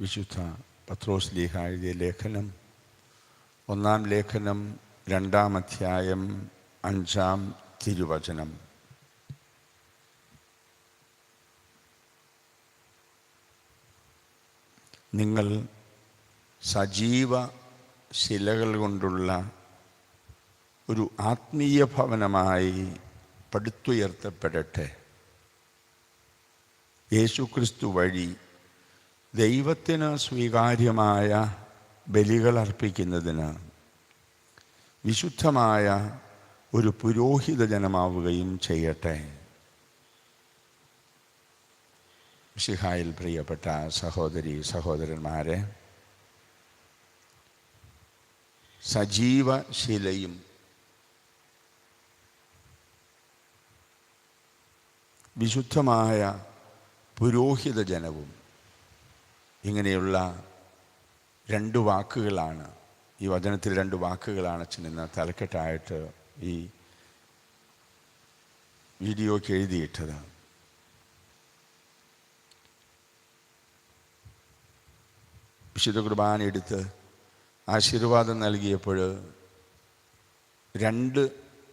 വിശുദ്ധ പത്രോസ് ലീഹ എഴുതിയ ലേഖനം ഒന്നാം ലേഖനം രണ്ടാം അധ്യായം അഞ്ചാം തിരുവചനം. നിങ്ങൾ സജീവ ശിലകൾ കൊണ്ടുള്ള ഒരു ആത്മീയ ഭവനമായി പടുത്തുയർത്തപ്പെടട്ടെ. യേശുക്രിസ്തു വഴി ദൈവത്തിന് സ്വീകാര്യമായ ബലികൾ അർപ്പിക്കുന്നതിന് വിശുദ്ധമായ ഒരു പുരോഹിത ജനമാവുകയും ചെയ്യട്ടെ. ഷിഹായിൽ പ്രിയപ്പെട്ട സഹോദരി സഹോദരന്മാരെ സജീവ ശിലയും വിശുദ്ധമായ പുരോഹിത ജനവും ഇങ്ങനെയുള്ള രണ്ട് വാക്കുകളാണ് ഈ വചനത്തിൽ രണ്ട് വാക്കുകളാണ് അച്ഛൻ ഇന്ന് തലക്കെട്ടായിട്ട് ഈ വീഡിയോയ്ക്ക് എഴുതിയിട്ടത്. വിശുദ്ധ കുർബാന എടുത്ത് ആശീർവാദം നൽകിയപ്പോൾ രണ്ട്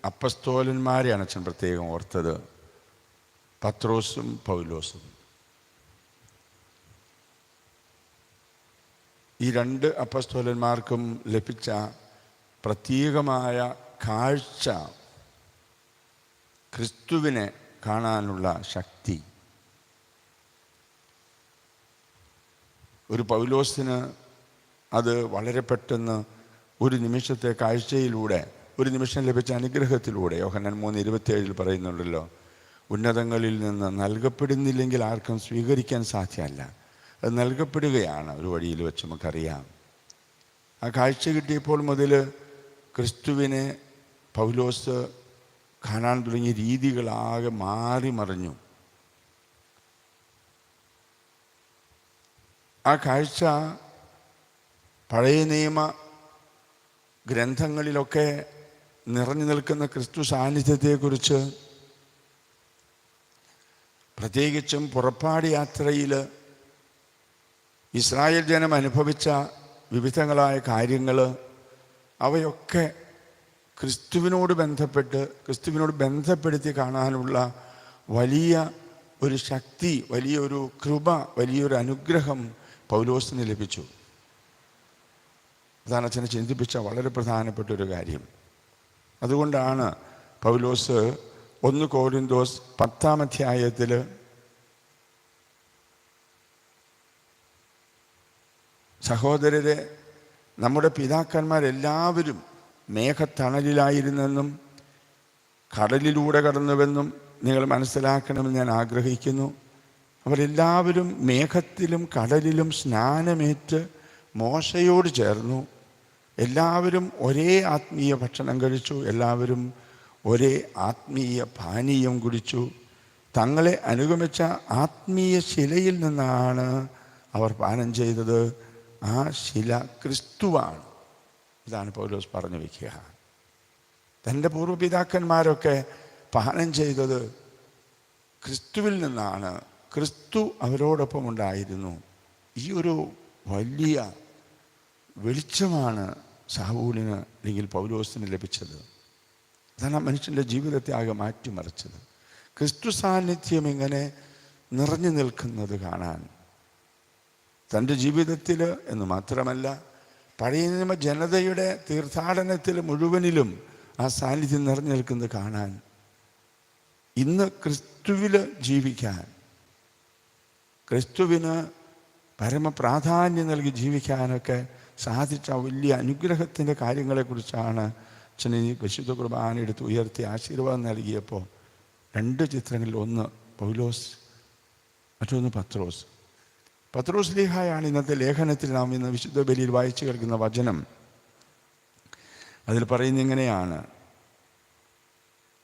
അപ്പസ്തോലന്മാരെയാണ് അച്ഛൻ പ്രത്യേകം ഓർത്തത് പത്രോസും പൗലോസും. ഈ രണ്ട് അപ്പസ്തോലന്മാർക്കും ലഭിച്ച പ്രത്യേകമായ കാഴ്ച ക്രിസ്തുവിനെ കാണാനുള്ള ശക്തി. ഒരു പൗലോസിന് അത് വളരെ പെട്ടെന്ന് ഒരു നിമിഷത്തെ കാഴ്ചയിലൂടെ ഒരു നിമിഷം ലഭിച്ച അനുഗ്രഹത്തിലൂടെ യോഹനൻ മൂന്ന് ഇരുപത്തിയേഴിൽ പറയുന്നുണ്ടല്ലോ ഉന്നതങ്ങളിൽ നിന്ന് നൽകപ്പെടുന്നില്ലെങ്കിൽ ആർക്കും സ്വീകരിക്കാൻ സാധ്യമല്ല. നൽകപ്പെടുകയാണ്. ഒരു വഴിയിൽ വെച്ച് നമുക്കറിയാം. ആ കാഴ്ച കിട്ടിയപ്പോൾ മുതൽ ക്രിസ്തുവിനെ പൗലോസ് കാണാൻ തുടങ്ങിയ രീതികളാകെ മാറി മറിഞ്ഞു. ആ കാഴ്ച പഴയ നിയമ ഗ്രന്ഥങ്ങളിലൊക്കെ നിറഞ്ഞു നിൽക്കുന്ന ക്രിസ്തു സാന്നിധ്യത്തെക്കുറിച്ച് പ്രത്യേകിച്ചും പുറപ്പാട് യാത്രയിൽ ഇസ്രായേൽ ജനം അനുഭവിച്ച വിവിധങ്ങളായ കാര്യങ്ങൾ അവയൊക്കെ ക്രിസ്തുവിനോട് ബന്ധപ്പെട്ട് ക്രിസ്തുവിനോട് ബന്ധപ്പെടുത്തി കാണാനുള്ള വലിയ ഒരു ശക്തി വലിയൊരു കൃപ വലിയൊരു അനുഗ്രഹം പൗലോസിന് ലഭിച്ചു. അതാണ് അച്ഛനെ ചിന്തിപ്പിച്ച വളരെ പ്രധാനപ്പെട്ട ഒരു കാര്യം. അതുകൊണ്ടാണ് പൗലോസ് ഒന്ന് കോരിന്തോസ് പത്താം അധ്യായത്തിൽ സഹോദരരെ നമ്മുടെ പിതാക്കന്മാരെല്ലാവരും മേഘത്തണലിലായിരുന്നെന്നും കടലിലൂടെ കടന്നുവെന്നും നിങ്ങൾ മനസ്സിലാക്കണമെന്ന് ഞാൻ ആഗ്രഹിക്കുന്നു. അവരെല്ലാവരും മേഘത്തിലും കടലിലും സ്നാനമേറ്റ് മോശയോട് ചേർന്നു. എല്ലാവരും ഒരേ ആത്മീയ ഭക്ഷണം കഴിച്ചു. എല്ലാവരും ഒരേ ആത്മീയ പാനീയം കുടിച്ചു. തങ്ങളെ അനുഗമിച്ച ആത്മീയ ശിലയിൽ നിന്നാണ് അവർ പാനം ചെയ്തത്. ആ ശില ക്രിസ്തുവാണ്. ഇതാണ് പൗലോസ് പറഞ്ഞു വയ്ക്കുക തന്റെ പൂർവപിതാക്കന്മാരൊക്കെ പാനം ചെയ്തത് ക്രിസ്തുവിൽ നിന്നാണ്. ക്രിസ്തു അവരോടൊപ്പം ഉണ്ടായിരുന്നു ഈ ഒരു വലിയ വെളിച്ചമാണ് സാവൂലിന് അല്ലെങ്കിൽ പൗലോസിന് ലഭിച്ചത്. അതാണ് ആ മനുഷ്യന്റെ ജീവിതത്തെ ആകെ മാറ്റിമറിച്ചത്. ക്രിസ്തു സാന്നിധ്യം ഇങ്ങനെ നിറഞ്ഞു നിൽക്കുന്നത് കാണാൻ തന്റെ ജീവിതത്തിൽ എന്ന് മാത്രമല്ല പഴയ നിയമ ജനതയുടെ തീർത്ഥാടനത്തിൽ മുഴുവനിലും ആ സാന്നിധ്യം നിറഞ്ഞു നിൽക്കുന്നത് കാണാൻ ഇന്ന് ക്രിസ്തുവിൽ ജീവിക്കാൻ ക്രിസ്തുവിന് പരമപ്രാധാന്യം നൽകി ജീവിക്കാനൊക്കെ സാധിച്ച വലിയ അനുഗ്രഹത്തിന്റെ കാര്യങ്ങളെക്കുറിച്ചാണ് അച്ഛനെ വിശുദ്ധ കുർബാന എടുത്ത് ഉയർത്തി ആശീർവാദം നൽകിയപ്പോൾ രണ്ട് ചിത്രങ്ങളിൽ ഒന്ന് പൗലോസ് മറ്റൊന്ന് പത്രോസ്. പത്രോസ് ലേഹായാണ് ഇന്നത്തെ ലേഖനത്തിൽ നാം ഇന്ന് വിശുദ്ധ ബലിയിൽ വായിച്ചു കേൾക്കുന്ന വചനം. അതിൽ പറയുന്ന ഇങ്ങനെയാണ്.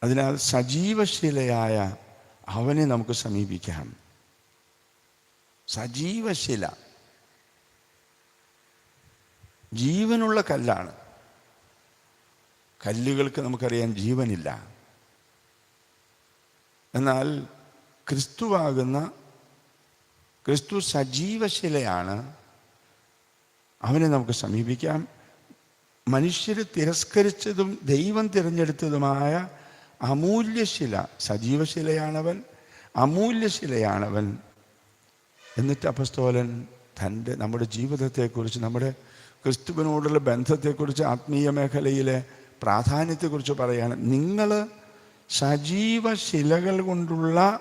അതിനാൽ സജീവശിലയായ അവനെ നമുക്ക് സമീപിക്കാം. സജീവശില. ജീവനുള്ള കല്ലാണ്. കല്ലുകൾക്ക് നമുക്കറിയാൻ ജീവനില്ല. എന്നാൽ ക്രിസ്തുവാകുന്ന ക്രിസ്തു സജീവശിലയാണ്. അവനെ നമുക്ക് സമീപിക്കാം. മനുഷ്യർ തിരസ്കരിച്ചതും ദൈവം തിരഞ്ഞെടുത്തതുമായ അമൂല്യശില സജീവശിലയാണവൻ അമൂല്യശിലയാണവൻ. എന്നിട്ട് അപസ്തോലൻ തന്റെ നമ്മുടെ ജീവിതത്തെക്കുറിച്ച് നമ്മുടെ ക്രിസ്തുവിനോടുള്ള ബന്ധത്തെക്കുറിച്ച് ആത്മീയ മേഖലയിലെ പ്രാധാന്യത്തെക്കുറിച്ച് പറയാണ്. നിങ്ങൾ സജീവ ശിലകൾ കൊണ്ടുള്ള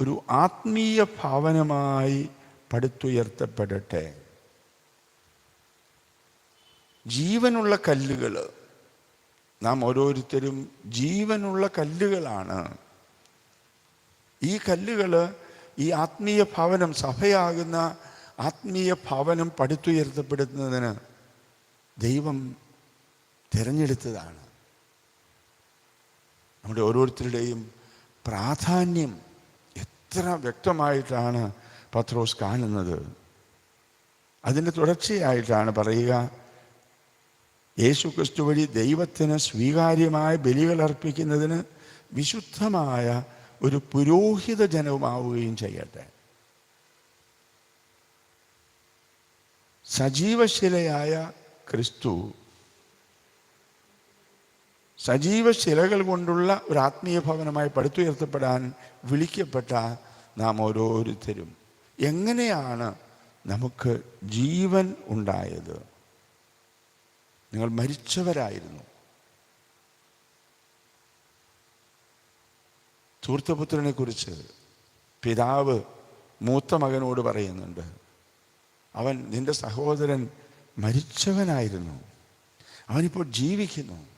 ഒരു ആത്മീയ ഭാവനമായി പടുത്തുയർത്തപ്പെടട്ടെ. ജീവനുള്ള കല്ലുകൾ നാം ഓരോരുത്തരും ജീവനുള്ള കല്ലുകളാണ്. ഈ കല്ലുകൾ ഈ ആത്മീയ ഭവനം സഭയാകുന്ന ആത്മീയ ഭവനം പടുത്തുയർത്തപ്പെടുന്നതിന് ദൈവം തിരഞ്ഞെടുത്തതാണ്. നമ്മുടെ ഓരോരുത്തരുടെയും പ്രാധാന്യം എത്ര വ്യക്തമായിട്ടാണ് പത്രോസ് കാണുന്നത്. അതിന്റെ തുടർച്ചയായിട്ടാണ് പറയുക യേശു ക്രിസ്തു വഴി ദൈവത്തിന് സ്വീകാര്യമായ ബലികൾ അർപ്പിക്കുന്നതിന് വിശുദ്ധമായ ഒരു പുരോഹിത ജനവുമാവുകയും ചെയ്യട്ടെ. സജീവശിലയായ ക്രിസ്തു സജീവശിലകൾ കൊണ്ടുള്ള ഒരു ആത്മീയ ഭവനമായി പടുത്തുയർത്തപ്പെടാൻ വിളിക്കപ്പെട്ട നാം ഓരോരുത്തരും. എങ്ങനെയാണ് നമുക്ക് ജീവൻ ഉണ്ടായത്? നിങ്ങൾ മരിച്ചവരായിരുന്നു. ധൂർത്തപുത്രനെ കുറിച്ച് പിതാവ് മൂത്ത മകനോട് പറയുന്നുണ്ട്. അവൻ നിന്റെ സഹോദരൻ മരിച്ചവനായിരുന്നു. അവനിപ്പോൾ ജീവിക്കുന്നു.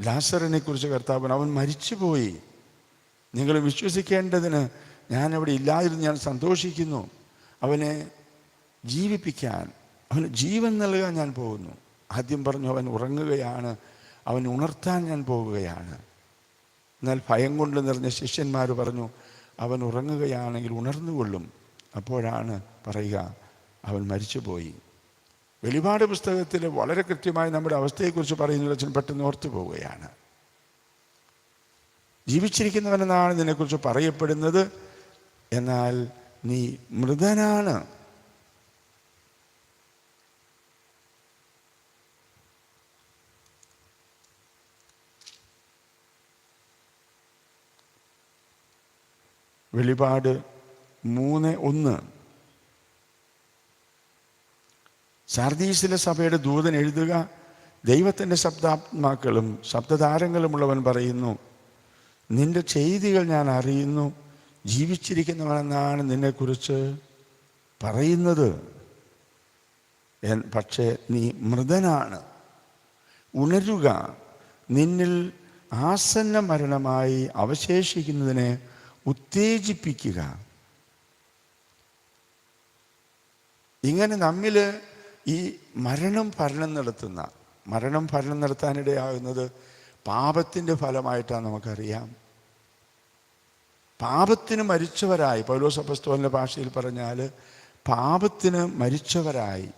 ലാസറിനെ കുറിച്ച് കർത്താവൻ അവൻ മരിച്ചുപോയി. നിങ്ങൾ വിശ്വസിക്കേണ്ടതിന് ഞാൻ അവിടെ ഇല്ലാതിരുന്ന് ഞാൻ സന്തോഷിക്കുന്നു. അവനെ ജീവിപ്പിക്കാൻ അവന് ജീവൻ നൽകാൻ ഞാൻ പോകുന്നു. ആദ്യം പറഞ്ഞു അവൻ ഉറങ്ങുകയാണ് അവൻ ഉണർത്താൻ ഞാൻ പോവുകയാണ്. എന്നാൽ ഭയം കൊണ്ട് നിറഞ്ഞ ശിഷ്യന്മാർ പറഞ്ഞു അവൻ ഉറങ്ങുകയാണെങ്കിൽ ഉണർന്നുകൊള്ളും. അപ്പോഴാണ് പറയുക അവൻ മരിച്ചുപോയി. വെളിപാട് പുസ്തകത്തിൽ വളരെ കൃത്യമായി നമ്മുടെ അവസ്ഥയെക്കുറിച്ച് പറയുന്ന അച്ഛൻ പെട്ടെന്ന് ഓർത്തു പോവുകയാണ്. ജീവിച്ചിരിക്കുന്നവനെന്നാണ് ഇതിനെക്കുറിച്ച് പറയപ്പെടുന്നത്. എന്നാൽ നീ മൃതനാണ്. വെളിപാട് മൂന്ന് ഒന്ന് സാർദീസിലെ സഭയുടെ ദൂതൻ എഴുതുക ദൈവത്തിന്റെ ശബ്ദാത്മാക്കളും ശബ്ദതാരങ്ങളുമുള്ളവൻ പറയുന്നു നിന്റെ ചെയ്തികൾ ഞാൻ അറിയുന്നു ജീവിച്ചിരിക്കുന്നവനെന്നാണ് നിന്നെക്കുറിച്ച് പറയുന്നത്. പക്ഷേ നീ മൃതനാണ്. ഉണരുക നിന്നിൽ ആസന്ന മരണമായി അവശേഷിക്കുന്നതിനെ ഉത്തേജിപ്പിക്കുക. ഇങ്ങനെ നമ്മിൽ ഈ മരണം ഭരണം നടത്തുന്ന മരണം ഭരണം നടത്താനിടയാകുന്നത് പാപത്തിന്റെ ഫലമായിട്ടാണ് നമുക്കറിയാം. പാപത്തിന് മരിച്ചവരായി പൗലോസ് അപ്പസ്തോലിന്റെ ഭാഷയിൽ പറഞ്ഞാൽ പാപത്തിന് മരിച്ചവരായി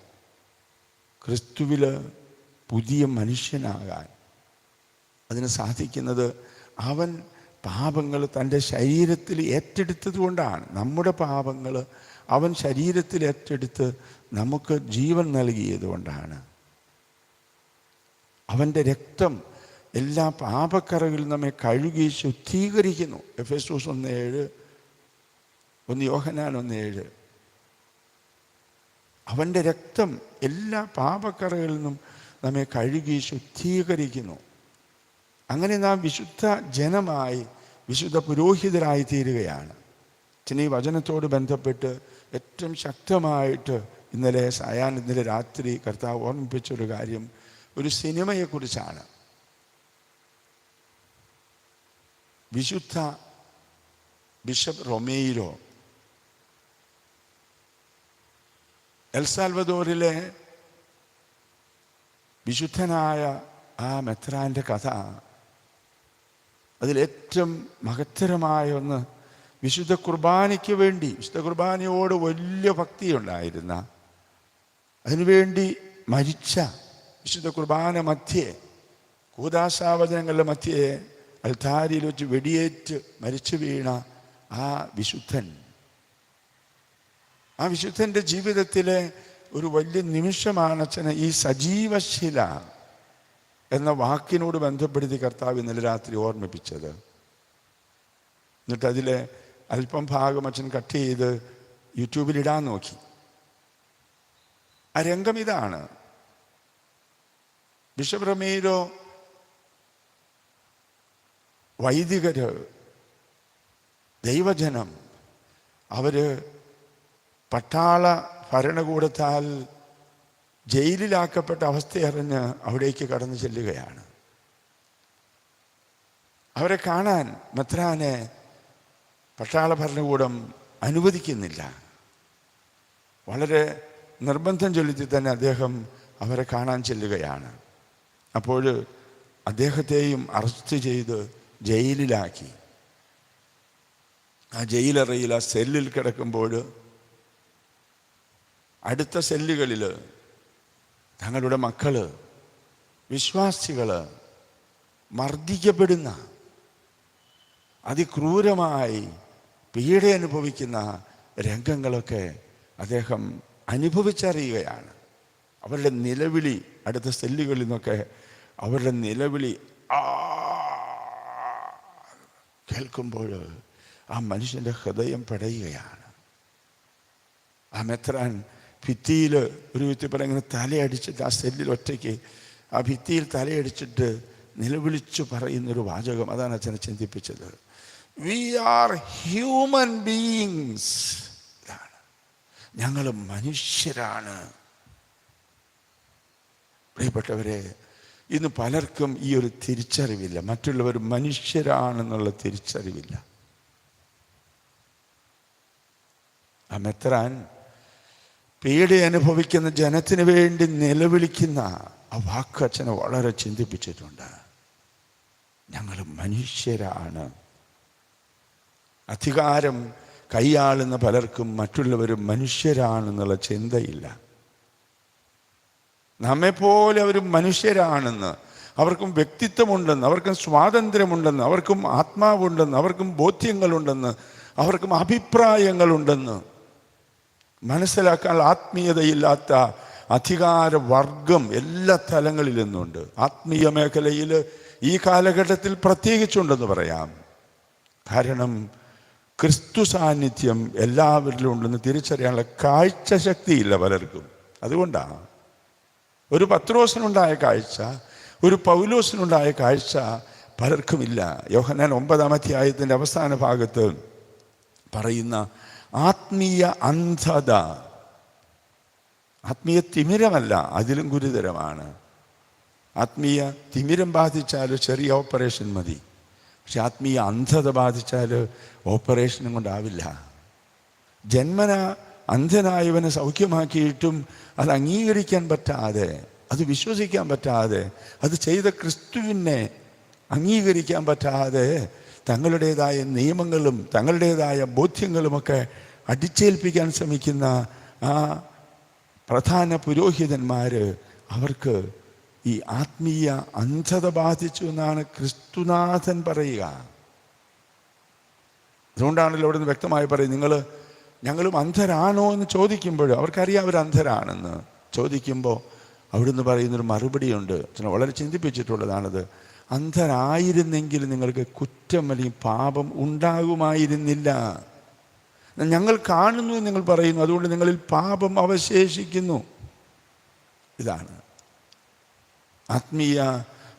ക്രിസ്തുവിൽ പുതിയ മനുഷ്യനാകാൻ. അതിന് സാധിക്കുന്നത് അവൻ പാപങ്ങൾ തന്റെ ശരീരത്തിൽ ഏറ്റെടുത്തത് കൊണ്ടാണ് നമ്മുടെ പാപങ്ങൾ അവൻ ശരീരത്തിൽ ഏറ്റെടുത്ത് നമുക്ക് ജീവൻ നൽകിയതുകൊണ്ടാണ് അവന്റെ രക്തം എല്ലാ പാപക്കറകളിൽ നമ്മെ കഴുകി ശുദ്ധീകരിക്കുന്നു. എഫ് എസ് ഓസ് ഒന്ന് ഏഴ് ഒന്ന് യോഹനാൻ ഒന്ന് ഏഴ്. അവന്റെ രക്തം എല്ലാ പാപക്കറകളിൽ നിന്നും നമ്മെ കഴുകി ശുദ്ധീകരിക്കുന്നു. അങ്ങനെ നാം വിശുദ്ധ ജനമായി വിശുദ്ധ പുരോഹിതരായി തീരുകയാണ്. ഈ വചനത്തോട് ബന്ധപ്പെട്ട് ഏറ്റവും ശക്തമായിട്ട് ഇന്നലെ സായാൻ ഇന്നലെ രാത്രി കർത്താവ് ഓർമ്മിപ്പിച്ച ഒരു കാര്യം. ഒരു സിനിമയെക്കുറിച്ചാണ്. വിശുദ്ധ ബിഷപ്പ് റൊമേയിലോ എൽസാൽവദോറിലെ വിശുദ്ധനായ ആ മെത്രാന്റെ കഥ അതിലേറ്റവും മഹത്തരമായ ഒന്ന് വിശുദ്ധ കുർബാനയ്ക്ക് വേണ്ടി വിശുദ്ധ കുർബാനയോട് വലിയ ഭക്തിയുണ്ടായിരുന്ന അതിനുവേണ്ടി മരിച്ച വിശുദ്ധ കുർബാന മധ്യേ കൂതാശാവചനങ്ങളുടെ മധ്യേ അൽധാരിയിൽ വെച്ച് വെടിയേറ്റ് മരിച്ചു വീണ ആ വിശുദ്ധൻ. ആ വിശുദ്ധന്റെ ജീവിതത്തിലെ ഒരു വലിയ നിമിഷമാണ് അച്ഛനെ ഈ സജീവശില എന്ന വാക്കിനോട് ബന്ധപ്പെടുത്തി കർത്താവ് ഇന്നലെ രാത്രി ഓർമ്മിപ്പിച്ചത്. എന്നിട്ട് അതിലെ അല്പം ഭാഗം അച്ഛൻ കട്ട് ചെയ്ത് യൂട്യൂബിലിടാൻ നോക്കി. ആ രംഗം ഇതാണ്. ബിഷപ്പ് വൈദികര് ദൈവജനം അവർ പട്ടാള ഭരണകൂടത്താൽ ജയിലിലാക്കപ്പെട്ട അവസ്ഥയറിഞ്ഞ് അവിടേക്ക് കടന്നു ചെല്ലുകയാണ്. അവരെ കാണാൻ മെത്രാനെ പട്ടാള ഭരണകൂടം അനുവദിക്കുന്നില്ല. വളരെ നിർബന്ധം ചൊല്ലിച്ച് തന്നെ അദ്ദേഹം അവരെ കാണാൻ ചെല്ലുകയാണ്. അപ്പോൾ അദ്ദേഹത്തെയും അറസ്റ്റ് ചെയ്ത് ജയിലിലാക്കി. ആ ജയിലറയിൽ ആ സെല്ലിൽ കിടക്കുമ്പോൾ അടുത്ത സെല്ലുകളിൽ തങ്ങളുടെ മക്കൾ വിശ്വാസികൾ മർദ്ദിക്കപ്പെടുന്ന അതിക്രൂരമായി പീഡ അനുഭവിക്കുന്ന രംഗങ്ങളൊക്കെ അദ്ദേഹം അനുഭവിച്ചറിയുകയാണ്. അവരുടെ നിലവിളി അടുത്ത സെല്ലുകളിൽ നിന്നൊക്കെ അവരുടെ നിലവിളി കേൾക്കുമ്പോൾ ആ മനുഷ്യന്റെ ഹൃദയം പടയുകയാണ്. ആ മെത്രാൻ ഭിത്തിയിൽ ഒരു പറഞ്ഞ ഇങ്ങനെ തലയടിച്ചിട്ട് ആ സെല്ലിൽ ഒറ്റയ്ക്ക് ആ ഭിത്തിയിൽ തലയടിച്ചിട്ട് നിലവിളിച്ചു പറയുന്നൊരു വാചകം. അതാണ് അച്ഛനെ ചിന്തിപ്പിച്ചത്. വി ആർ ഹ്യൂമൻ ബീയിങ്സ് ഞങ്ങൾ മനുഷ്യരാണ്. പ്രിയപ്പെട്ടവരെ ഇന്ന് പലർക്കും ഈ ഒരു തിരിച്ചറിവില്ല. മറ്റുള്ളവർ മനുഷ്യരാണെന്നുള്ള തിരിച്ചറിവില്ല. ആ മെത്രാൻ പീഡ അനുഭവിക്കുന്ന ജനത്തിന് വേണ്ടി നിലവിളിക്കുന്ന ആ വാക്ക് അച്ഛനെ വളരെ ചിന്തിപ്പിച്ചിട്ടുണ്ട്. ഞങ്ങൾ മനുഷ്യരാണ്. അധികാരം കൈയാളുന്ന പലർക്കും മറ്റുള്ളവരും മനുഷ്യരാണെന്നുള്ള ചിന്തയില്ല. നമ്മെപ്പോലെ അവർ മനുഷ്യരാണെന്ന് അവർക്കും വ്യക്തിത്വമുണ്ടെന്ന് അവർക്കും സ്വാതന്ത്ര്യമുണ്ടെന്ന് അവർക്കും ആത്മാവുണ്ടെന്ന് അവർക്കും ബോധ്യങ്ങളുണ്ടെന്ന് അവർക്കും അഭിപ്രായങ്ങളുണ്ടെന്ന് മനസ്സിലാക്കാൻ ആത്മീയതയില്ലാത്ത അധികാര വർഗം എല്ലാ തലങ്ങളിൽ നിന്നുണ്ട് ആത്മീയ മേഖലയിൽ ഈ കാലഘട്ടത്തിൽ പ്രത്യേകിച്ചുണ്ടെന്ന് പറയാം. കാരണം ക്രിസ്തു സാന്നിധ്യം എല്ലാവരിലും ഉണ്ടെന്ന് തിരിച്ചറിയാനുള്ള കാഴ്ച ശക്തിയില്ല പലർക്കും. അതുകൊണ്ടാണ് ഒരു പത്രോസിനുണ്ടായ കാഴ്ച ഒരു പൗലോസിനുണ്ടായ കാഴ്ച പലർക്കുമില്ല. യോഹന്നാൻ ഒമ്പതാം അധ്യായത്തിന്റെ അവസാന ഭാഗത്ത് പറയുന്ന ആത്മീയ അന്ധത ആത്മീയ തിമിരമല്ല അതിലും ഗുരുതരമാണ്. ആത്മീയ തിമിരം ബാധിച്ചാൽ ചെറിയ ഓപ്പറേഷൻ മതി. പക്ഷെ ആത്മീയ അന്ധത ബാധിച്ചാൽ ഓപ്പറേഷനും കൊണ്ടാവില്ല. ജന്മന അന്ധനായവനെ സൗഖ്യമാക്കിയിട്ടും അത് അംഗീകരിക്കാൻ പറ്റാതെ അത് വിശ്വസിക്കാൻ പറ്റാതെ അത് ചെയ്ത ക്രിസ്തുവിനെ അംഗീകരിക്കാൻ പറ്റാതെ തങ്ങളുടേതായ നിയമങ്ങളും തങ്ങളുടേതായ ബോധ്യങ്ങളുമൊക്കെ അടിച്ചേൽപ്പിക്കാൻ ശ്രമിക്കുന്ന ആ പ്രധാന പുരോഹിതന്മാർ അവർക്ക് ഈ ആത്മീയ അന്ധത ബാധിച്ചു എന്നാണ് ക്രിസ്തുനാഥൻ പറയുക. അതുകൊണ്ടാണല്ലോ അവിടെ നിന്ന് വ്യക്തമായി പറയും നിങ്ങൾ ഞങ്ങളും അന്ധരാണോ എന്ന് ചോദിക്കുമ്പോൾ അവർക്കറിയാം അവർ അന്ധരാണെന്ന് ചോദിക്കുമ്പോൾ അവിടുന്ന് പറയുന്നൊരു മറുപടിയുണ്ട്. വളരെ ചിന്തിപ്പിച്ചിട്ടുള്ളതാണത്. അന്ധരായിരുന്നെങ്കിൽ നിങ്ങൾക്ക് കുറ്റം അല്ലെങ്കിൽ പാപം ഉണ്ടാകുമായിരുന്നില്ല. ഞങ്ങൾ കാണുന്നു നിങ്ങൾ പറയുന്നു അതുകൊണ്ട് നിങ്ങളിൽ പാപം അവശേഷിക്കുന്നു. ഇതാണ് ആത്മീയ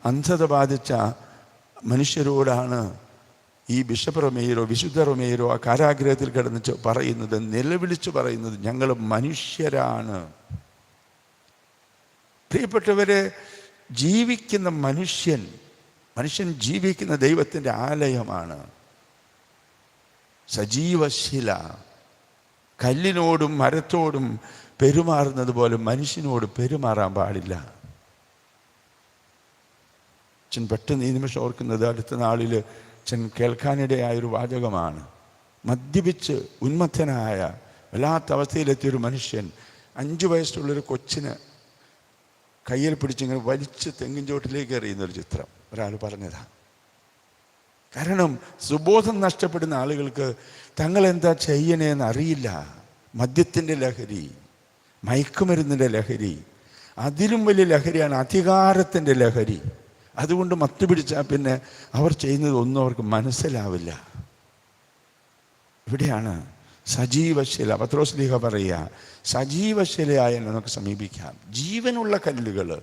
അന്ധത ബാധിച്ച മനുഷ്യരോടാണ് ഈ ബിഷപ്പ് റൊമേയരോ വിശുദ്ധ റൊമേയരോ ആ കാരാഗ്രഹത്തിൽ കിടന്ന് പറയുന്നത് നിലവിളിച്ച് പറയുന്നത് ഞങ്ങൾ മനുഷ്യരാണ്. പ്രിയപ്പെട്ടവരെ ജീവിക്കുന്ന മനുഷ്യൻ മനുഷ്യൻ ജീവിക്കുന്ന ദൈവത്തിന്റെ ആലയമാണ്. സജീവശില. കല്ലിനോടും മരത്തോടും പെരുമാറുന്നത് പോലെ മനുഷ്യനോട് പെരുമാറാൻ പാടില്ല. അച്ഛൻ പെട്ടെന്ന് ഈ നിമിഷം ഓർക്കുന്നത് അടുത്ത നാളിൽ അച്ഛൻ കേൾക്കാനിടയായൊരു വാചകമാണ്. മദ്യപിച്ച് ഉന്മത്തനായ വല്ലാത്ത അവസ്ഥയിലെത്തിയൊരു മനുഷ്യൻ അഞ്ചു വയസ്സുള്ളൊരു കൊച്ചിന് കയ്യിൽ പിടിച്ചിങ്ങനെ വലിച്ച് തെങ്ങിൻ ചോട്ടിലേക്ക് എറിയുന്നൊരു ചിത്രം ഒരാൾ പറഞ്ഞതാണ് കാരണം സുബോധം നഷ്ടപ്പെടുന്ന ആളുകൾക്ക് തങ്ങൾ എന്താ ചെയ്യണേന്ന് അറിയില്ല. മദ്യത്തിന്റെ ലഹരി മയക്കുമരുന്നിന്റെ ലഹരി അതിലും വലിയ ലഹരിയാണ് അധികാരത്തിന്റെ ലഹരി. അതുകൊണ്ട് മത്തു പിടിച്ചാൽ പിന്നെ അവർ ചെയ്യുന്നത് ഒന്നും അവർക്ക് മനസ്സിലാവില്ല. ഇവിടെയാണ് സജീവശില പത്രോസ്ലിഹ പറയുക സജീവശിലയായ നമുക്ക് സമീപിക്കാം. ജീവനുള്ള കല്ലുകൾ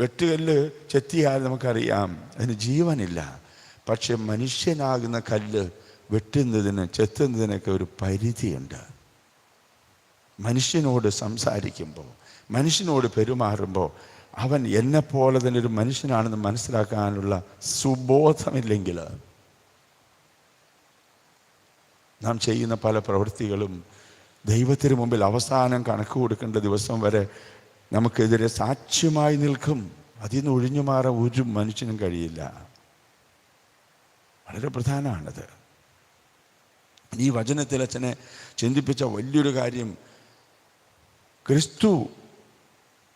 വെട്ടുകല്ല് ചെത്തിയാൽ നമുക്കറിയാം അതിന് ജീവനില്ല. പക്ഷെ മനുഷ്യനാകുന്ന കല്ല് വെട്ടുന്നതിന് ചെത്തുന്നതിനൊക്കെ ഒരു പരിധിയുണ്ട്. മനുഷ്യനോട് സംസാരിക്കുമ്പോൾ മനുഷ്യനോട് പെരുമാറുമ്പോൾ അവൻ എന്നെപ്പോലെ തന്നെ ഒരു മനുഷ്യനാണെന്ന് മനസ്സിലാക്കാനുള്ള സുബോധമില്ലെങ്കിൽ നാം ചെയ്യുന്ന പല പ്രവൃത്തികളും ദൈവത്തിന് മുമ്പിൽ അവസാനം കണക്ക് കൊടുക്കേണ്ട ദിവസം വരെ നമുക്കെതിരെ സാക്ഷ്യമായി നിൽക്കും. അതിൽ നിന്ന് ഒഴിഞ്ഞു മാറാൻ ഒരു മനുഷ്യനും കഴിയില്ല. വളരെ പ്രധാനമാണത്. ഈ വചനത്തിൽ അച്ഛനെ ചിന്തിപ്പിച്ച വലിയൊരു കാര്യം. ക്രിസ്തു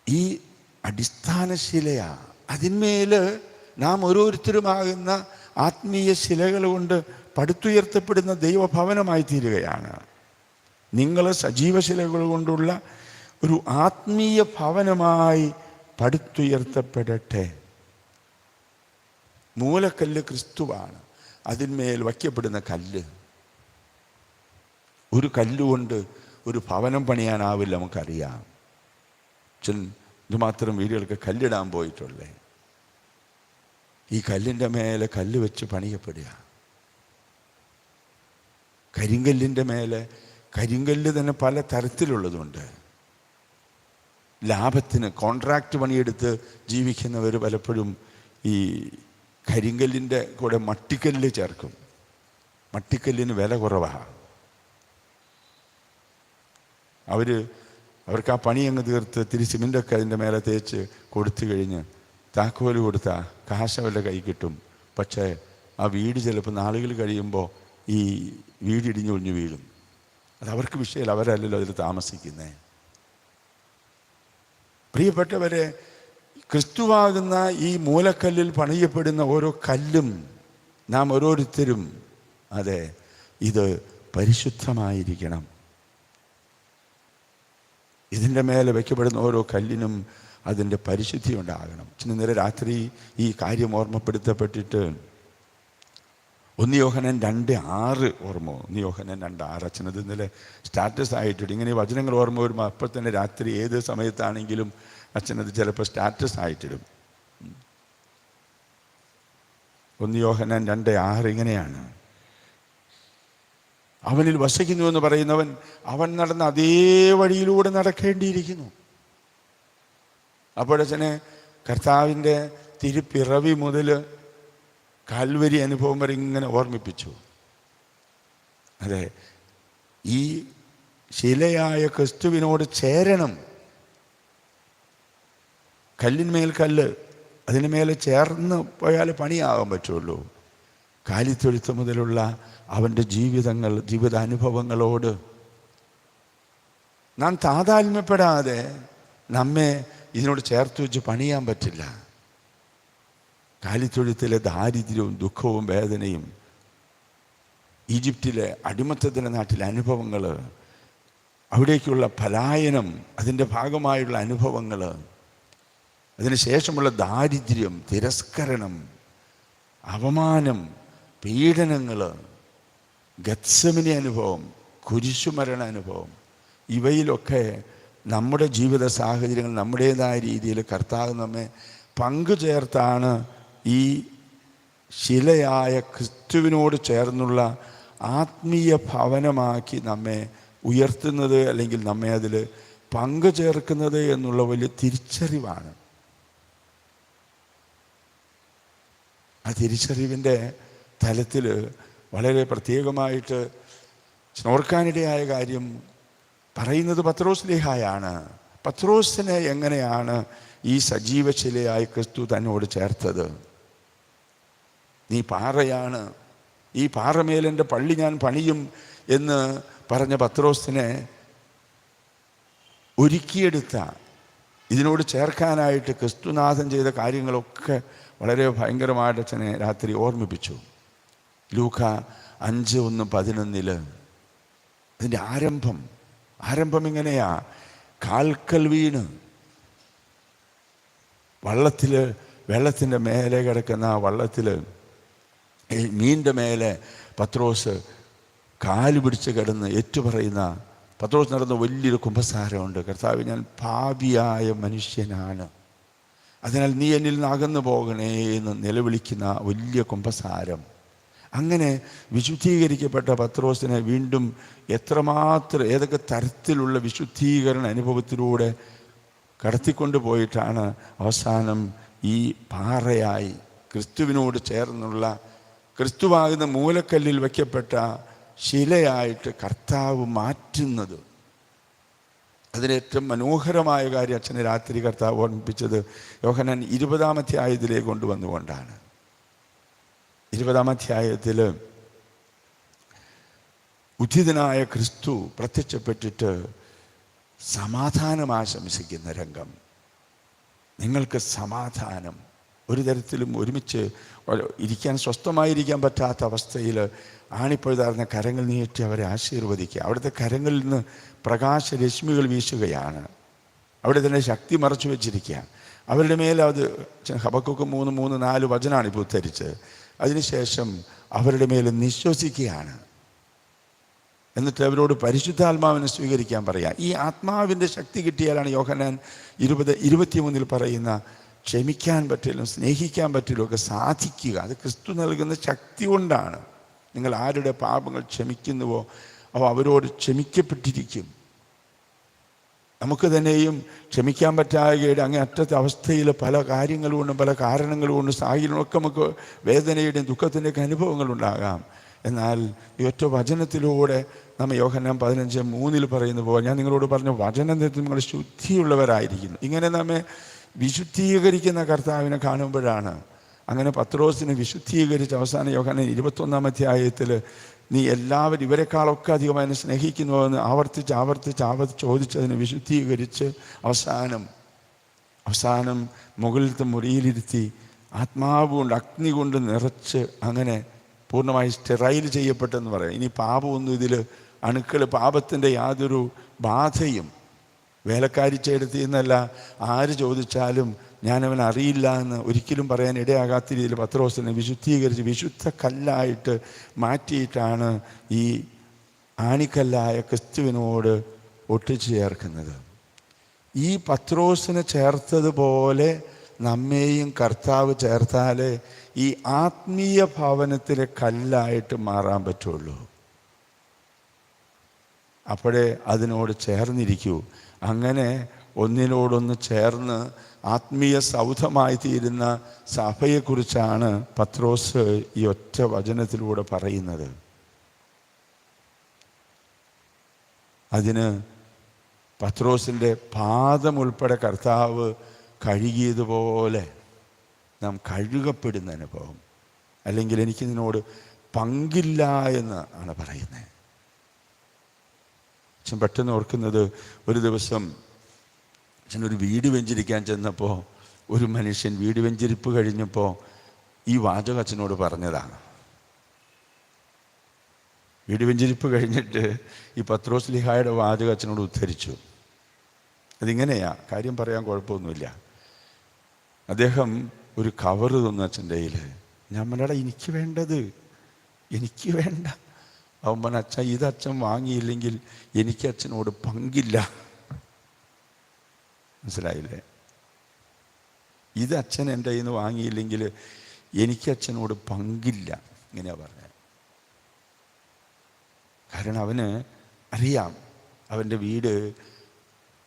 ഈ അടിസ്ഥാന ശിലയാ അതിന്മേൽ നാം ഓരോരുത്തരുമാകുന്ന ആത്മീയ ശിലകൾ കൊണ്ട് പടുത്തുയർത്തപ്പെടുന്ന ദൈവഭവനമായി തീരുകയാണ്. നിങ്ങൾ സജീവ ശിലകൾ കൊണ്ടുള്ള ഒരു ആത്മീയ ഭവനമായി പടുത്തുയർത്തപ്പെടട്ടെ. മൂലക്കല്ല് ക്രിസ്തുവാണ്. അതിന്മേൽ വയ്ക്കപ്പെടുന്ന കല്ല്. ഒരു കല്ലുകൊണ്ട് ഒരു ഭവനം പണിയാനാവില്ല നമുക്കറിയാം. ഇതുമാത്രം വീടുകൾക്ക് കല്ലിടാൻ പോയിട്ടുള്ളേ. ഈ കല്ലിന്റെ മേലെ കല്ല് വെച്ച് പണിയപ്പെടുക. കരിങ്കല്ലിന്റെ മേലെ കരിങ്കല്ല് തന്നെ പല തരത്തിലുള്ളതുണ്ട്. ലാഭത്തിന് കോൺട്രാക്റ്റ് പണിയെടുത്ത് ജീവിക്കുന്നവർ പലപ്പോഴും ഈ കരിങ്കല്ലിന്റെ കൂടെ മട്ടിക്കല്ല് ചേർക്കും. മട്ടിക്കല്ലിന് വില കുറവാണ് അവർ അവർക്ക് ആ പണി അങ്ങ് തീർത്ത് തിരി മിന്റൊക്കെ അതിന്റെ മേലെ തേച്ച് കൊടുത്തു കഴിഞ്ഞ് താക്കോൽ കൊടുത്താൽ കാശ് അവരുടെ കൈ കിട്ടും. പക്ഷേ ആ വീട് ചിലപ്പോൾ നാളുകൾ കഴിയുമ്പോൾ ഈ വീട് ഇടിഞ്ഞൊഴിഞ്ഞു വീഴും. അത് അവർക്ക് വിഷയമില്ല അവരല്ലല്ലോ അതിൽ താമസിക്കുന്നത് പ്രിയപ്പെട്ടവരെ ക്രിസ്തുവാകുന്ന ഈ മൂലക്കല്ലിൽ പണിയപ്പെടുന്ന ഓരോ കല്ലും നാം ഓരോരുത്തരും അതെ ഇത് പരിശുദ്ധമായിരിക്കണം. ഇതിന്റെ മേലെ വയ്ക്കപ്പെടുന്ന ഓരോ കല്ലിനും അതിന്റെ പരിശുദ്ധി ഉണ്ടാകണം. ഇന്നലെ രാത്രി ഈ കാര്യം ഓർമ്മപ്പെടുത്തപ്പെട്ടിട്ട് ഒന്ന് യോഹനൻ രണ്ട് ആറ് ഓർമ്മ. ഒന്ന് യോഹനൻ രണ്ട് ആറ്. അച്ഛനത് ഇന്നലെ സ്റ്റാറ്റസ് ആയിട്ടുണ്ട്. ഇങ്ങനെ വചനങ്ങൾ ഓർമ്മ വരുമ്പോൾ അപ്പോൾ തന്നെ രാത്രി ഏത് സമയത്താണെങ്കിലും അച്ഛനത് ചിലപ്പോൾ സ്റ്റാറ്റസ് ആയിട്ടിടും. ഒന്ന് യോഹനൻ രണ്ട് ആറ് ഇങ്ങനെയാണ്. അവനിൽ വസിക്കുന്നു എന്ന് പറയുന്നവൻ അവൻ നടന്ന അതേ വഴിയിലൂടെ നടക്കേണ്ടിയിരിക്കുന്നു. അപ്പോഴച്ചനെ കർത്താവിന്റെ തിരുപ്പിറവി മുതൽ കാൽവരി അനുഭവം വരെ ഇങ്ങനെ ഓർമ്മിപ്പിച്ചു. അതെ ഈ ശിലയായ ക്രിസ്തുവിനോട് ചേരണം. കല്ലിന്മേൽ കല്ല് അതിന് മേലെ ചേർന്ന് പോയാൽ പണിയാകാൻ പറ്റുള്ളൂ. കാലിത്തൊഴുത്ത് മുതലുള്ള അവന്റെ ജീവിതങ്ങൾ ജീവിതാനുഭവങ്ങളോട് നാം താതാത്മ്യപ്പെടാതെ നമ്മെ ഇതിനോട് ചേർത്ത് വെച്ച് പണിയാൻ പറ്റില്ല. കാലിത്തൊഴുത്തിലെ ദാരിദ്ര്യവും ദുഃഖവും വേദനയും ഈജിപ്തിലെ അടിമത്തത്തിന്റെ നാട്ടിലെ അനുഭവങ്ങൾ അവിടേക്കുള്ള പലായനം അതിന്റെ ഭാഗമായുള്ള അനുഭവങ്ങൾ അതിനുശേഷമുള്ള ദാരിദ്ര്യം തിരസ്കരണം അവമാനം പീഡനങ്ങൾ ഗത്സമിനി അനുഭവം കുരിശുമരണ അനുഭവം ഇവയിലൊക്കെ നമ്മുടെ ജീവിത സാഹചര്യങ്ങൾ നമ്മുടേതായ രീതിയിൽ കർത്താവ് നമ്മെ പങ്കുചേർത്താണ് ഈ ശിലയായ ക്രിസ്തുവിനോട് ചേർന്നുള്ള ആത്മീയ ഭവനമാക്കി നമ്മെ ഉയർത്തുന്നത് അല്ലെങ്കിൽ നമ്മെ അതിൽ പങ്കു ചേർക്കുന്നത് എന്നുള്ള വലിയ തിരിച്ചറിവാണ്. ആ തിരിച്ചറിവിന്റെ തലത്തിൽ വളരെ പ്രത്യേകമായിട്ട് ഓർക്കാനിടയായ കാര്യം പറയുന്നത് പത്രോസ് ലേഹായാണ് പത്രോസിനെ എങ്ങനെയാണ് ഈ സജീവ ശിലയായ ക്രിസ്തു തന്നോട് ചേർത്തത്? നീ പാറയാണ്. ഈ പാറമേലെന്റെ പള്ളി ഞാൻ പണിയും എന്ന് പറഞ്ഞ പത്രോസിനെ ഒരുക്കിയെടുത്ത ഇതിനോട് ചേർക്കാനായിട്ട് ക്രിസ്തുനാഥൻ ചെയ്ത കാര്യങ്ങളൊക്കെ വളരെ ഭയങ്കരമായിട്ട് അച്ഛനെ രാത്രി ഓർമ്മിപ്പിച്ചു. ലൂക്ക അഞ്ച് ഒന്ന് പതിനൊന്നിൽ. അതിന്റെ ആരംഭം ആരംഭം ഇങ്ങനെയാ കാൽക്കൽ വീണ്. വള്ളത്തിൽ വെള്ളത്തിന്റെ മേലെ കിടക്കുന്ന ആ വള്ളത്തിൽ മീന്റെ മേലെ പത്രോസ് കാൽ പിടിച്ച് കിടന്ന് ഏറ്റുപറയുന്ന പത്രോസ് നടന്ന വലിയൊരു കുംഭസാരമുണ്ട്. കർത്താവ് ഞാൻ പാപിയായ മനുഷ്യനാണ്. അതിനാൽ നീ എന്നിൽ നിന്ന് അകന്നു പോകണേ എന്ന് നിലവിളിക്കുന്ന വലിയ കുംഭസാരം. അങ്ങനെ വിശുദ്ധീകരിക്കപ്പെട്ട പത്രോസിനെ വീണ്ടും എത്രമാത്രം ഏതൊക്കെ തരത്തിലുള്ള വിശുദ്ധീകരണ അനുഭവത്തിലൂടെ കടത്തിക്കൊണ്ടുപോയിട്ടാണ് അവസാനം ഈ പാറയായി ക്രിസ്തുവിനോട് ചേർന്നുള്ള ക്രിസ്തുവാകുന്ന മൂലക്കല്ലിൽ വയ്ക്കപ്പെട്ട ശിലയായിട്ട് കർത്താവ് മാറ്റുന്നത്. അതിലേറ്റവും മനോഹരമായ കാര്യം അച്ഛനെ രാത്രി കർത്താവ് ഓർമ്മിപ്പിച്ചത് യോഹനാൻ ഇരുപതാമത്തെ ആയതിലേക്ക് കൊണ്ടുവന്നുകൊണ്ടാണ്. ഇരുപതാം അധ്യായത്തിൽ ഉചിതനായ ക്രിസ്തു പ്രത്യക്ഷപ്പെട്ടിട്ട് സമാധാനം ആശംസിക്കുന്ന രംഗം. നിങ്ങൾക്ക് സമാധാനം ഒരു തരത്തിലും ഒരുമിച്ച് ഇരിക്കാൻ സ്വസ്ഥമായിരിക്കാൻ പറ്റാത്ത അവസ്ഥയിൽ ആണിപ്പഴുതാർന്ന കരങ്ങൾ നീട്ടി അവരെ ആശീർവദിക്കുക. അവിടുത്തെ കരങ്ങളിൽ നിന്ന് പ്രകാശരശ്മികൾ വീശുകയാണ്. അവിടെ തന്നെ ശക്തി മറച്ചു വെച്ചിരിക്കുക അവരുടെ മേൽ അത് ഹബക്കൊക്കെ മൂന്ന് മൂന്ന് നാല് വചനാണ് ഇപ്പോൾ ഉദ്ധരിച്ച് അതിനുശേഷം അവരുടെ മേൽ നിശ്വസിക്കുകയാണ്. എന്നിട്ട് അവരോട് പരിശുദ്ധാത്മാവിനെ സ്വീകരിക്കാൻ പറയാം. ഈ ആത്മാവിന്റെ ശക്തി കിട്ടിയാലാണ് യോഹനാൻ ഇരുപത് ഇരുപത്തിമൂന്നിൽ പറയുന്ന ക്ഷമിക്കാൻ പറ്റില്ല സ്നേഹിക്കാൻ പറ്റില്ല ഒക്കെ സാധിക്കുക. അത് ക്രിസ്തു നൽകുന്ന ശക്തി കൊണ്ടാണ്. നിങ്ങൾ ആരുടെ പാപങ്ങൾ ക്ഷമിക്കുന്നുവോ അവ അവരോട് ക്ഷമിക്കപ്പെട്ടിരിക്കും. നമുക്ക് തന്നെയും ക്ഷമിക്കാൻ പറ്റാകയുടെ അങ്ങേ അറ്റത്തെ അവസ്ഥയിൽ പല കാര്യങ്ങളുകൊണ്ടും പല കാരണങ്ങളുകൊണ്ടും സാഹചര്യമൊക്കെ നമുക്ക് വേദനയുടെയും ദുഃഖത്തിന്റെയൊക്കെ അനുഭവങ്ങളുണ്ടാകാം. എന്നാൽ ഈ ഒറ്റ വചനത്തിലൂടെ നമ്മൾ യോഹന്നാൻ പതിനഞ്ച് മൂന്നിൽ പറയുന്ന പോലെ ഞാൻ നിങ്ങളോട് പറഞ്ഞ വചനത്തിൽ നിങ്ങൾ ശുദ്ധിയുള്ളവരായിരിക്കുന്നു. ഇങ്ങനെ നമ്മെ വിശുദ്ധീകരിക്കുന്ന കർത്താവിനെ കാണുമ്പോഴാണ്. അങ്ങനെ പത്രോസിനെ വിശുദ്ധീകരിച്ച് അവസാന യോഹന്നാൻ ഇരുപത്തൊന്നാം അധ്യായത്തിൽ നീ എല്ലാവരും ഇവരെക്കാളൊക്കെ അധികമായി എന്നെ സ്നേഹിക്കുന്നുവെന്ന് ആവർത്തിച്ച് ആവർത്തിച്ച് ആവർത്തിച്ച് ചോദിച്ചതിനെ വിശുദ്ധീകരിച്ച് അവസാനം അവസാനം മുകളിലത്തെ മുറിയിലിരുത്തി ആത്മാവ് കൊണ്ട് അഗ്നി കൊണ്ട് നിറച്ച് അങ്ങനെ പൂർണമായി സ്റ്റെറൈൽ ചെയ്യപ്പെട്ടെന്ന് പറയാം. ഇനി പാപമൊന്നും ഇതിൽ അണുക്കൾ പാപത്തിന്റെ യാതൊരു ബാധയും വേലക്കാരി എന്നല്ല ആര് ചോദിച്ചാലും ഞാനവൻ അറിയില്ല എന്ന് ഒരിക്കലും പറയാൻ ഇടയാകാത്ത രീതിയിൽ പത്രോസിനെ വിശുദ്ധീകരിച്ച് വിശുദ്ധ കല്ലായിട്ട് മാറ്റിയിട്ടാണ് ഈ ആണിക്കല്ലായ ക്രിസ്തുവിനോട് ഒട്ടിച്ചു ചേർക്കുന്നത്. ഈ പത്രോസിനെ ചേർത്തതുപോലെ നമ്മെയും കർത്താവ് ചേർത്താലേ ഈ ആത്മീയ ഭവനത്തിലെ കല്ലായിട്ട് മാറാൻ പറ്റുള്ളൂ. അപ്പോഴേ അതിനോട് ചേർന്നിരിക്കൂ. അങ്ങനെ ഒന്നിനോടൊന്ന് ചേർന്ന് ആത്മീയ സൗധമായി തീരുന്ന സഭയെക്കുറിച്ചാണ് പത്രോസ് ഈ ഒറ്റ വചനത്തിലൂടെ പറയുന്നത്. അതിന് പത്രോസിന്റെ പാദം ഉൾപ്പെടെ കർത്താവ് കഴുകിയതുപോലെ നാം കഴുകപ്പെടുന്ന അനുഭവം അല്ലെങ്കിൽ എനിക്കിതിനോട് പങ്കില്ല എന്ന് ആണ് പറയുന്നത്. പെട്ടെന്ന് ഓർക്കുന്നത് ഒരു ദിവസം അച്ഛൻ ഒരു വീട് വെഞ്ചരിക്കാൻ ചെന്നപ്പോൾ ഒരു മനുഷ്യൻ വീട് വെഞ്ചരിപ്പ് കഴിഞ്ഞപ്പോൾ ഈ വാചകം അച്ഛനോട് പറഞ്ഞതാണ്. വീട് വെഞ്ചരിപ്പ് കഴിഞ്ഞിട്ട് ഈ പത്രോസ് ലിഹായുടെ വാചകം അച്ഛനോട് ഉദ്ധരിച്ചു. അതിങ്ങനെയാ കാര്യം പറയാൻ കുഴപ്പമൊന്നുമില്ല. അദ്ദേഹം ഒരു കവറ് തന്നു അച്ഛന്റെ കയ്യിൽ ഞാൻ പറഞ്ഞടാ എനിക്ക് വേണ്ടത് എനിക്ക് വേണ്ട. അവൻ പറഞ്ഞ അച്ഛൻ ഇത് അച്ഛൻ വാങ്ങിയില്ലെങ്കിൽ എനിക്ക് അച്ഛനോട് പങ്കില്ല. മനസ്സിലായില്ലേ? ഇത് അച്ഛൻ എന്റെ കയ്യിൽ നിന്ന് വാങ്ങിയില്ലെങ്കിൽ എനിക്ക് അച്ഛനോട് പങ്കില്ല ഇങ്ങനെയാ പറഞ്ഞത് കാരണം അവന് അറിയാം അവന്റെ വീട്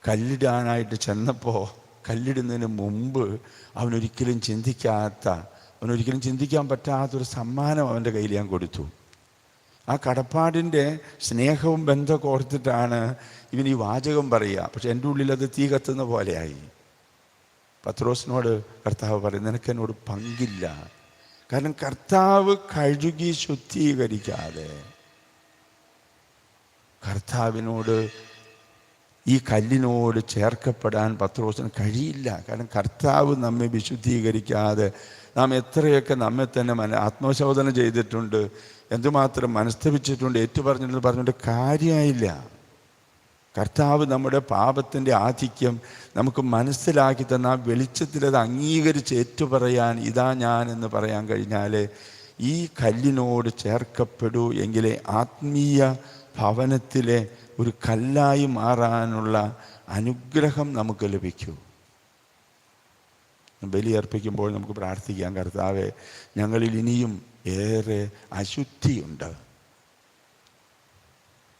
കല്ലിടാനായിട്ട് ചെന്നപ്പോൾ കല്ലിടുന്നതിന് മുമ്പ് അവനൊരിക്കലും ചിന്തിക്കാത്ത അവനൊരിക്കലും ചിന്തിക്കാൻ പറ്റാത്തൊരു സമ്മാനം അവന്റെ കയ്യിൽ ഞാൻ കൊടുത്തു. ആ കടപ്പാടിന്റെ സ്നേഹവും ബന്ധമൊക്കെ ഓർത്തിട്ടാണ് ഇവൻ ഈ വാചകം പറയുക. പക്ഷെ എന്റെ ഉള്ളിൽ അത് തീ കത്തുന്ന പോലെയായി. പത്രോസിനോട് കർത്താവ് പറയും നിനക്ക് എന്നോട് പങ്കില്ല. കാരണം കർത്താവ് കഴുകി ശുദ്ധീകരിക്കാതെ കർത്താവിനോട് ഈ കല്ലിനോട് ചേർക്കപ്പെടാൻ പത്രോസിന് കഴിയില്ല. കാരണം കർത്താവ് നമ്മെ വിശുദ്ധീകരിക്കാതെ നാം എത്രയൊക്കെ നമ്മെ തന്നെ മന ആത്മശോധന ചെയ്തിട്ടുണ്ട് എന്തുമാത്രം മനസ്തപിച്ചിട്ടുണ്ട് ഏറ്റുപറഞ്ഞിട്ടുണ്ട് പറഞ്ഞിട്ട് കാര്യമായില്ല കർത്താവ് നമ്മുടെ പാപത്തിന്റെ ആധിക്യം നമുക്ക് മനസ്സിലാക്കി തന്ന ആ വെളിച്ചത്തിൽ അത് അംഗീകരിച്ച് ഏറ്റുപറയാൻ ഇതാ ഞാൻ എന്ന് പറയാൻ കഴിഞ്ഞാൽ ഈ കല്ലിനോട് ചേർക്കപ്പെടൂ എങ്കിലേ ആത്മീയ ഭവനത്തിലെ ഒരു കല്ലായി മാറാനുള്ള അനുഗ്രഹം നമുക്ക് ലഭിക്കൂ. ബലിയർപ്പിക്കുമ്പോൾ നമുക്ക് പ്രാർത്ഥിക്കാം കർത്താവെ ഞങ്ങളിൽ ഇനിയും ഏറെ അശുദ്ധിയുണ്ട്.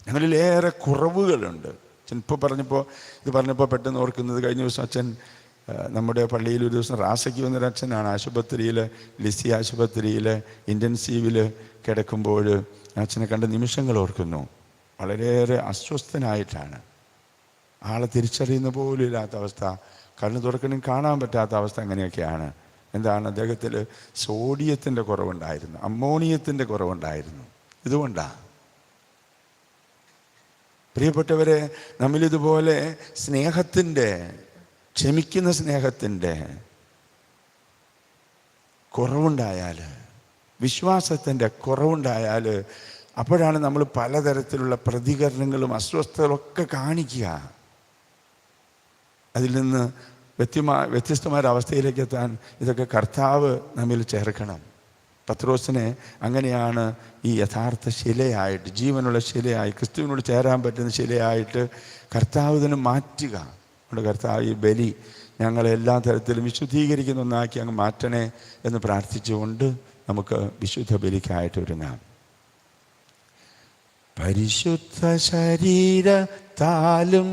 ഞങ്ങളിലേറെ കുറവുകളുണ്ട്. അച്ഛൻ ഇപ്പോൾ പറഞ്ഞപ്പോൾ ഇത് പറഞ്ഞപ്പോൾ പെട്ടെന്ന് ഓർക്കുന്നത് കഴിഞ്ഞ ദിവസം അച്ഛൻ നമ്മുടെ പള്ളിയിൽ ഒരു ദിവസം റാസയ്ക്ക് വന്നൊരു അച്ഛനാണ്. ആശുപത്രിയിൽ ലിസി ആശുപത്രിയിൽ ഇന്റൻസീവിൽ കിടക്കുമ്പോൾ അച്ഛനെ കണ്ട നിമിഷങ്ങൾ ഓർക്കുന്നു. വളരെയേറെ അസ്വസ്ഥനായിട്ടാണ്. ആളെ തിരിച്ചറിയുന്ന പോലും ഇല്ലാത്ത അവസ്ഥ കണ്ണ് തുറക്കണം കാണാൻ പറ്റാത്ത അവസ്ഥ അങ്ങനെയൊക്കെയാണ് എന്താണ്? അദ്ദേഹത്തിൽ സോഡിയത്തിന്റെ കുറവുണ്ടായിരുന്നു അമ്മോണിയത്തിന്റെ കുറവുണ്ടായിരുന്നു. ഇതുകൊണ്ടാണ് പ്രിയപ്പെട്ടവരെ നമ്മളിതുപോലെ സ്നേഹത്തിന്റെ ക്ഷമിക്കുന്ന സ്നേഹത്തിന്റെ കുറവുണ്ടായാൽ വിശ്വാസത്തിന്റെ കുറവുണ്ടായാൽ അപ്പോഴാണ് നമ്മൾ പലതരത്തിലുള്ള പ്രതികരണങ്ങളും അസ്വസ്ഥതകളൊക്കെ കാണിക്കുക. അതിൽ നിന്ന് വ്യത്യമാ വ്യത്യസ്തമായ അവസ്ഥയിലേക്ക് എത്താൻ ഇതൊക്കെ കർത്താവ് നമ്മിൽ ചേർക്കണം. പത്രോസിനെ അങ്ങനെയാണ് ഈ യഥാർത്ഥ ശിലയായിട്ട് ജീവനുള്ള ശിലയായി ക്രിസ്തുവിനോട് ചേരാൻ പറ്റുന്ന ശിലയായിട്ട് കർത്താവ് തന്നെ മാറ്റുക. നമ്മുടെ കർത്താവ് ഈ ബലി ഞങ്ങളെ എല്ലാ തരത്തിലും വിശുദ്ധീകരിക്കുന്ന ഒന്നാക്കി അങ്ങ് മാറ്റണേ എന്ന് പ്രാർത്ഥിച്ചുകൊണ്ട് നമുക്ക് വിശുദ്ധ ബലിക്കായിട്ട് ഒരുങ്ങാം. പരിശുദ്ധ ശരീരത്താലും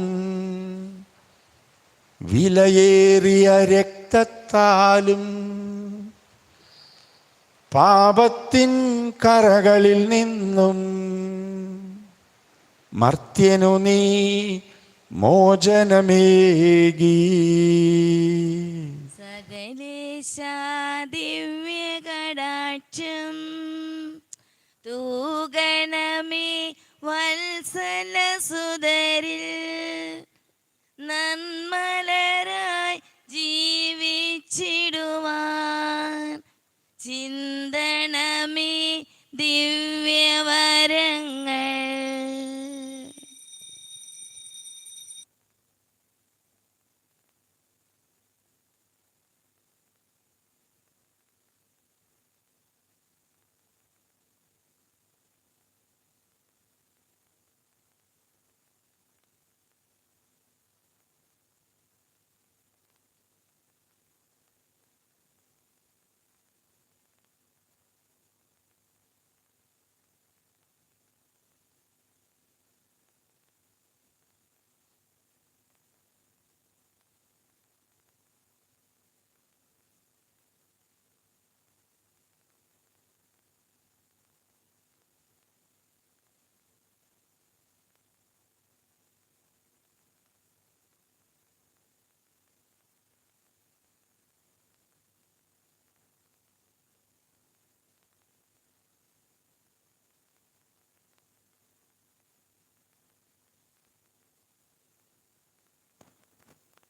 വിലയേറിയ രക്തത്താലും പാപത്തിൻ കറകളിൽ നിന്നും മർത്യനു നീ മോചനമേകി. സകലേശ ദിവ്യകടാക്ഷം തൂകണമേ വത്സല സുതരിൽ നന്മലരായി ജീവിച്ചിടുവാൻ. ചിന്തണമേ ദിവ്യവരങ്ങൾ